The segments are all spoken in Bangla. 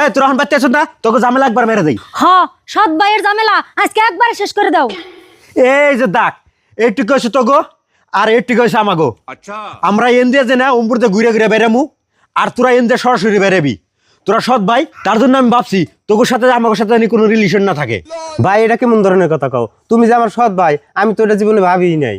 এই তোর এখন বাচ্চা না? তোকে ঝামেলা একবার মেরে দেই। হ সৎ ভাইয়ের ঝামেলা। আজকে একবারে শেষ করে দাও। এই যে দাগ এইটুকু আছে তোগো আর এইটুকু আছে আমাগো। আমরা এন দিয়ে যে না উম্পুরতে ঘুরে ঘুরে বেরামু আর তোরা এন দিয়ে সরাসরি বেরাবি তোরা সৎ ভাই তার জন্য আমি ভাবছি তোর সাথে আমার সাথে জানি কোনো রিলেশন না থাকে। ভাই এটা কেমন ধরনের কথা কও? তুমি যে আমার সৎ ভাই আমি তো এটা জীবনে ভাবিই নাই।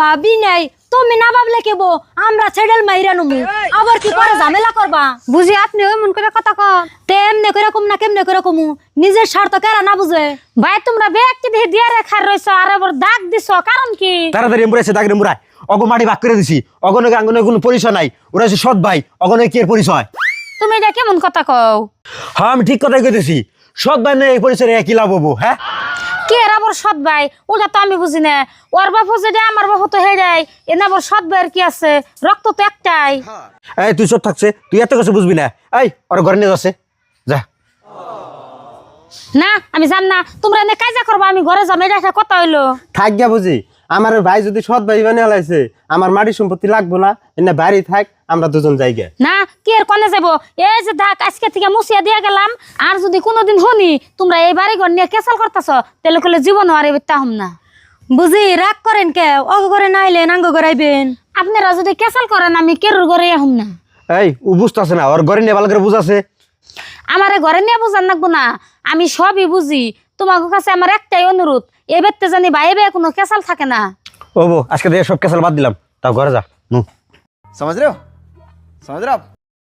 ভাবি নাই। তুমি না ভাবলে কেব আমরা ছেড়েল মাইরা নমু। আবার কি করে ঝামেলা করবা? বুঝি আপনি ওই মন করে কথা কম তেমনে করে কম না কেমনে করে কমু? নিজের স্বার্থ কেরা না বুঝে? ভাই তোমরা ব্যক্তি দিয়ে দিয়ে রইছো আর আবার দাগ দিছো কারণ কি? তাড়াতাড়ি এমপুরাইছে দাগের এমপুরাই অগো মাটি ভাগ করে দিছি। অগনে গাঙ্গনে কোনো পরিচয় নাই। ওরা হচ্ছে সৎ ভাই। অগনে কি এর পরিচয়? তুমি এটা কেমন কথা কও? হ্যাঁ আমি ঠিক কথাই কইতেছি। সৎ ভাই নেই এই পরিচয় কি লাভ হব হ্যাঁ? কে এর আবার সৎ ভাই? ওটা তো আমি বুঝি না। ওর বাপ যেটা আমার বাপ তো হেডাই এনে আবার সৎ ভাইয়ের কি আছে? রক্ত তো একটাই। এই তুই সব থাকছে তুই এত কিছু বুঝবি না। এই ওর ঘরে নিয়ে যাচ্ছে যা। না আমি জান না। তোমরা এনে কাজা করবা আমি ঘরে যাম। এটা একটা কথা হইল। থাক গিয়া বুঝি। আমার ভাই যদি সৎ ভাই বানিয়ে আমার মাটি সম্পত্তি লাগবো না এনে বাড়ি থাক আমরা দুজন যাই গে না কি আর কনে যাব? এই যে দাগ আজকে থেকে মুছিয়া দিয়ে গেলাম আর যদি কোনোদিন শুনি তোমরা এই বাড়ি ঘর নিয়ে কেসাল করতেছ তাহলে কলে জীবন আর এবার তাহম না। বুঝি রাগ করেন কে? অগ করে নাইলে নাঙ্গ করাইবেন আপনারা যদি কেসাল করেন আমি কেরুর ঘরে আহম না। এই ও বুঝতেছে না ওর ঘরে নিয়ে ভালো করে বুঝাছে। আমারে ঘরে নিয়ে বুঝান লাগবো না আমি সবই বুঝি। তোমার কাছে আমার একটাই অনুরোধ এ বেত্তে জানি বাইবে কোনো কেসাল থাকে না। ও বউ আজকে দিয়ে সব কেসাল বাদ দিলাম। তাও ঘরে যা নু। সমাজ রে সমাজ